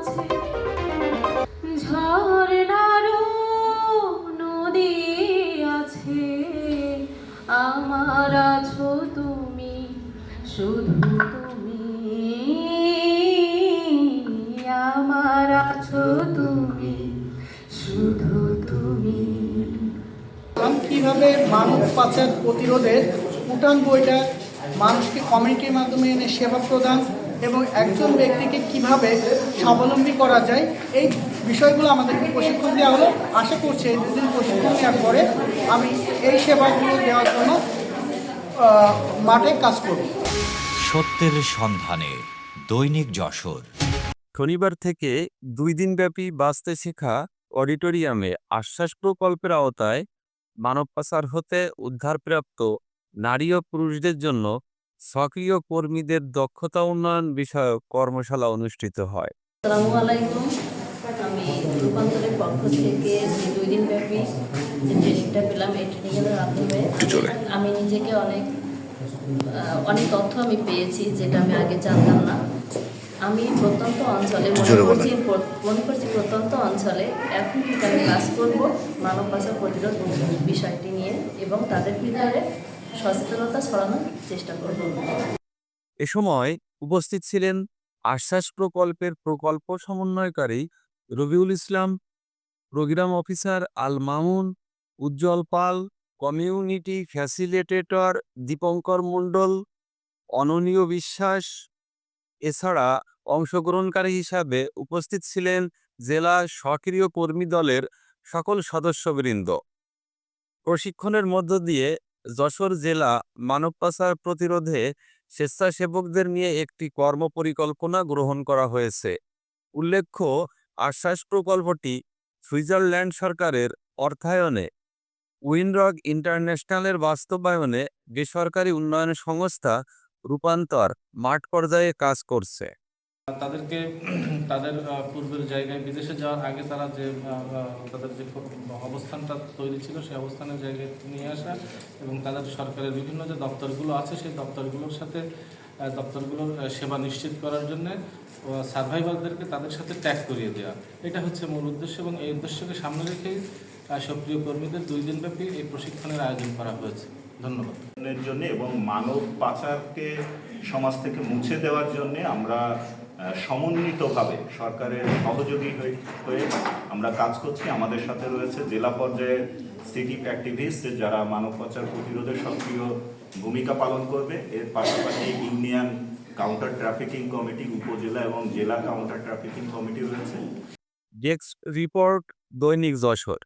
আছে ঝর্ণারও নদী আছে, আমার আছো তুমি, শুধু তুমি। আমার তুমি, শুধু তুমি। পাচার প্রতিরোধের উঠান বইটা মানুষকে কমিউনিটির মাধ্যমে এনে সেবা প্রদান এবং একজন ব্যক্তিকে কীভাবে স্বাবলম্বী করা যায় এই বিষয়গুলো আমাদেরকে প্রশিক্ষণ দেওয়া হলো। আশা করছি এই দুদিন প্রশিক্ষণ দেওয়ার পরে আমি এই সেবাগুলো দেওয়ার জন্য মাঠে কাজ করব। সত্যের সন্ধানে দৈনিক যশোর। শনিবার থেকে দুই দিনব্যাপী বাঁচতে শেখা অডিটোরিয়ামে আশ্বাস প্রকল্পের আওতায় মানব পাচার হতে উদ্ধারপ্রাপ্ত নারী ও পুরুষদের জন্য সক্রিয় কর্মীদের দক্ষতা উন্নয়ন বিষয়ক কর্মশালা অনুষ্ঠিত হয়। আমি রূপান্তরের পক্ষ থেকে যে দুই দিন ব্যাপী যে ট্রেনিংটা পেলাম এই ট্রেনিংয়ের মাধ্যমে আমি নিজেকে অনেক অনেক তথ্য আমি পেয়েছি যেটা আমি আগে জানতাম না। আমি প্রত্যন্ত অঞ্চলে মনে করছি মনে করছি প্রত্যন্ত অঞ্চলে এখন আমি কাজ করব মানব পাচার প্রতিরোধ বিষয়টি নিয়ে এবং তাদের ভিতরে সচেতনতা ছড়ানোর চেষ্টা করব। এ সময় উপস্থিত ছিলেন আশ্বাস প্রকল্পের প্রকল্প সমন্বয়কারী Rabiul Islam, programme officer Al Mamun, Ujjwal Pal, community facilitator Dipankar Mondal, Ananias Biswas. এছাড়া অংশগ্রহণকারী হিসাবে উপস্থিত ছিলেন জেলা সক্রিয় কর্মী দলের সকল সদস্যবৃন্দ। প্রশিক্ষণের মধ্য দিয়ে যশোর জেলা মানব পাচার প্রতিরোধে স্বেচ্ছাসেবকদের নিয়ে একটি কর্মপরিকল্পনা গ্রহণ করা হয়েছে। উল্লেখ্য, আশ্বাস প্রকল্পটি সুইজারল্যান্ড সরকারের অর্থায়নে উইনরগ ইন্টারন্যাশনালের বাস্তবায়নে বেসরকারি উন্নয়ন সংস্থা রূপান্তর মাঠ পর্যায়ে কাজ করছে। তাদেরকে, তাদের পূর্বের জায়গায় বিদেশে যাওয়ার আগে তারা যে তাদের যে অবস্থানটা তৈরি ছিল সেই অবস্থানের জায়গায় নিয়ে আসা এবং তাদের সরকারের বিভিন্ন যে দপ্তরগুলো আছে সেই দপ্তরগুলোর সাথে দপ্তরগুলোর সেবা নিশ্চিত করার জন্য সার্ভাইভারদেরকে তাদের সাথে ট্যাগ করিয়ে দেওয়া এটা হচ্ছে মূল উদ্দেশ্য এবং এই উদ্দেশ্যকে সামনে রেখেই সক্রিয় কর্মীদের দুই দিনব্যাপী এই প্রশিক্ষণের আয়োজন করা হয়েছে। ধন্যবাদ। জন্য এবং মানব পাচারকে সমাজ থেকে মুছে দেওয়ার জন্য আমরা সমন্বিতভাবে সরকারের সহযোগী হয়ে আমরা কাজ করছি। আমাদের সাথে রয়েছে জেলা পর্যায়ে সিটি অ্যাক্টিভিস্ট যারা মানব পাচার প্রতিরোধে সক্রিয় ভূমিকা পালন করবে। এর পাশাপাশি ইউনিয়ন কাউন্টার ট্রাফিকিং কমিটি উপজেলা এবং জেলা কাউন্টার ট্রাফিকিং কমিটি রয়েছে। ডেস্ক রিপোর্ট দৈনিক যশোর